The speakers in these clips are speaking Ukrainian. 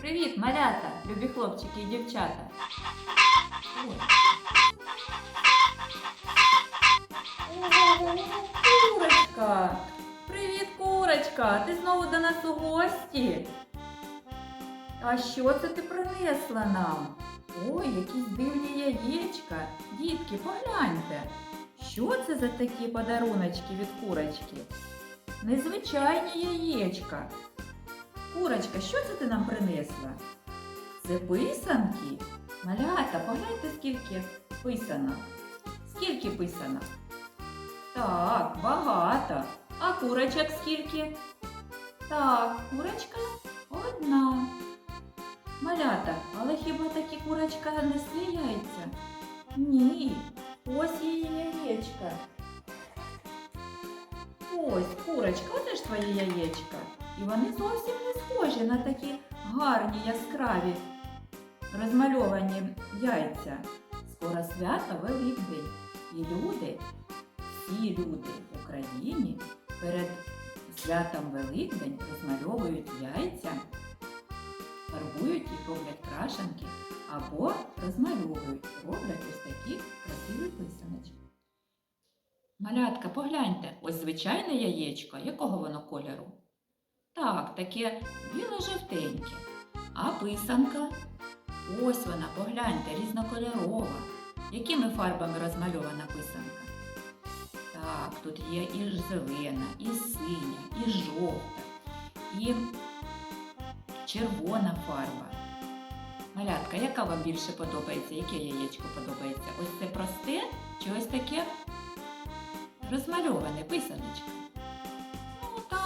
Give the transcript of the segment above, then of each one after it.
Привіт, малята, любі хлопчики і дівчата. Курочка! Привіт, курочка! Ти знову до нас у гості. А що це ти принесла нам? Ой, якісь дивні яєчка. Дітки, погляньте. Що це за такі подаруночки від курочки? Незвичайні яєчка. Курочка, що це ти нам принесла? Це писанки. Малята, погляньте, скільки писанок. Скільки писанок? Так, багато. А курочок скільки? Так, курочка одна. Малята, але хіба такі курочка несли яйця? Ні. Ось її яєчка. Ось, курочка, оце ж твоє яєчка. І вони зовсім не схожі на такі гарні, яскраві, розмальовані яйця. Скоро свято Великдень. І люди, всі люди в Україні перед святом Великдень розмальовують яйця, фарбують їх, роблять крашенки або розмальовують, роблять ось такі красиві писаночки. Малятка, погляньте, ось звичайне яєчко, якого воно кольору? Так, таке біло-жовтеньке. А писанка? Ось вона, погляньте, різнокольорова. Якими фарбами розмальована писанка? Так, тут є і зелена, і синя, і жовта, і червона фарба. Малятка, яка вам більше подобається? Яке яєчко подобається? Ось це просте чи ось таке розмальоване писаночка?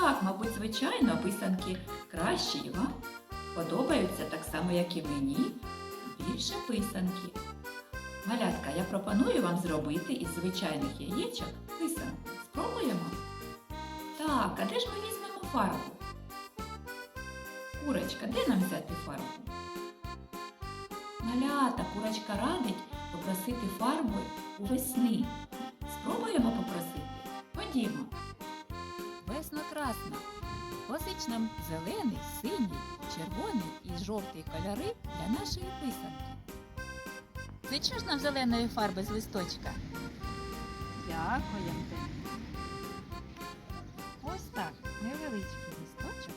Так, мабуть, звичайно, писанки кращі і вам подобаються так само, як і мені. Більше писанки. Малятка, я пропоную вам зробити із звичайних яєчок писанку. Спробуємо? Так, а де ж ми візьмемо фарбу? Курочка, де нам взяти фарбу? Малята, курочка радить попросити фарбу у весни. Спробуємо попросити? Ходімо. Весно-красна. Позич нам зелений, синій, червоний і жовтий кольори для нашої писанки. Звичайно ж нам зеленої фарби з листочка. Дякуємо тобі. Ось так, невеличкий листочок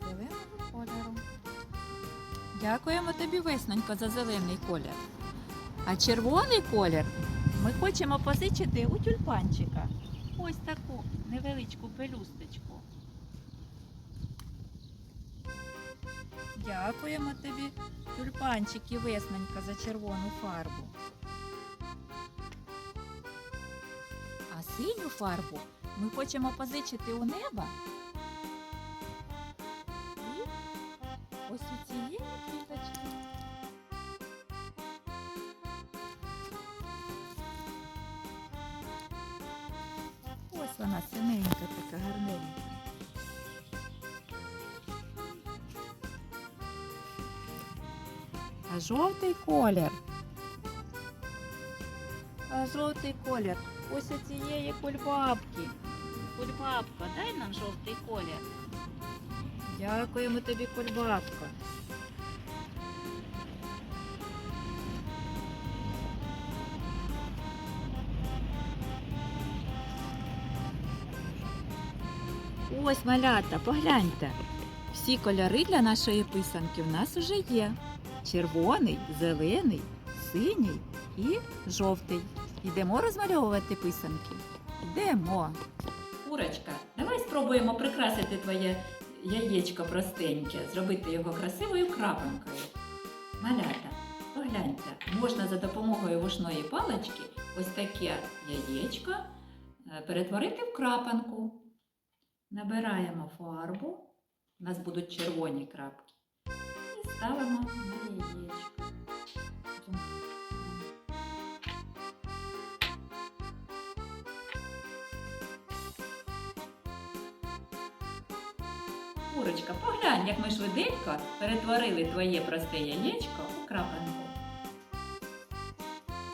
зеленого кольору. Дякуємо тобі, веснонько, за зелений колір. А червоний колір ми хочемо позичити у тюльпанчика. Ось таку невеличку пелюсточку. Дякуємо тобі, тюльпанчик і весненька за червону фарбу. А синю фарбу ми хочемо позичити у неба. Вона синенька така гарненька. А жовтий колір. А жовтий колір. Ось у цієї кульбабки. Кульбабка, дай нам жовтий колір. Дякуємо тобі, кульбабка. Ось малята, погляньте. Всі кольори для нашої писанки в нас уже є. Червоний, зелений, синій і жовтий. Йдемо розмальовувати писанки. Йдемо. Курочка, давай спробуємо прикрасити твоє яєчко простеньке, зробити його красивою крапинкою. Малята, погляньте, можна за допомогою вушної палички ось таке яєчко е, перетворити в крапанку. Набираємо фарбу, у нас будуть червоні крапки, і ставимо на яєчко. Курочка, поглянь, як ми швиденько перетворили твоє просте яєчко у крапанку.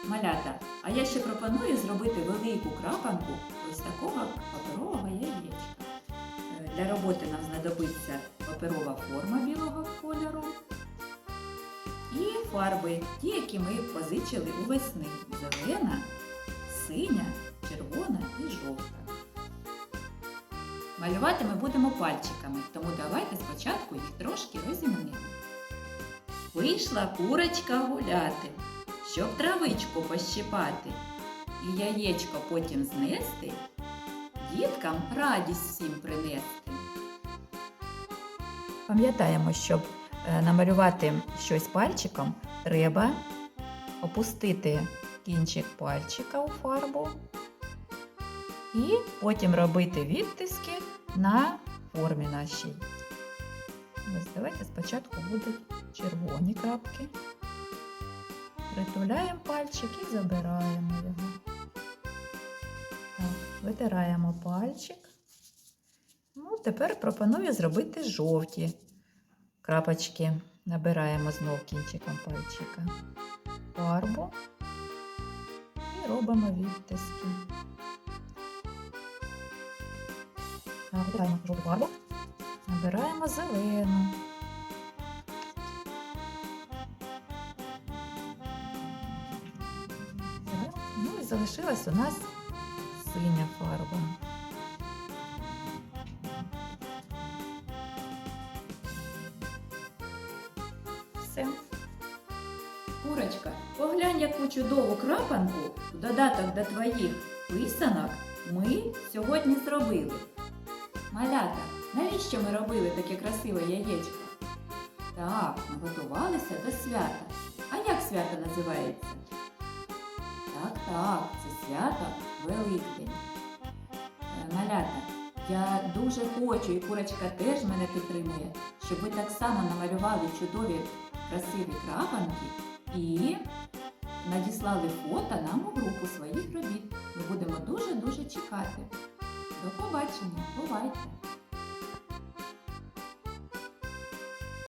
Малята, а я ще пропоную зробити велику крапанку ось такого паперового яєчка. Для роботи нам знадобиться паперова форма білого кольору і фарби, ті, які ми позичили у весни. Зелена, синя, червона і жовта. Малювати ми будемо пальчиками, тому давайте спочатку їх трошки розімнемо. Вийшла курочка гуляти, щоб травичку пощипати, і яєчко потім знести, діткам радість всім принести. Пам'ятаємо, щоб е, намалювати щось пальчиком, треба опустити кінчик пальчика у фарбу і потім робити відтиски на формі нашій. Ось давайте спочатку будуть червоні крапки. Притуляємо пальчик і забираємо його. Витираємо пальчик. Ну, тепер пропоную зробити жовті крапочки. Набираємо знов кінчиком пальчика фарбу і робимо відтиски. Так, витираємо жовту фарбу. Набираємо. Зелену. Ну і залишилась у нас синя фарба. Все. Курочка, поглянь, яку чудову крапанку в додаток до твоїх писанок ми сьогодні зробили. Малята, навіщо ми робили таке красиве яєчко? Так, ми готувалися до свята. А як свято називається? Так, так, це свято Великдень. Е, Малята, я дуже хочу, і курочка теж мене підтримує, щоб ви так само намалювали чудові красиві крапанки і надіслали фото нам у групу своїх робіт. Ми будемо дуже-дуже чекати. До побачення, бувайте!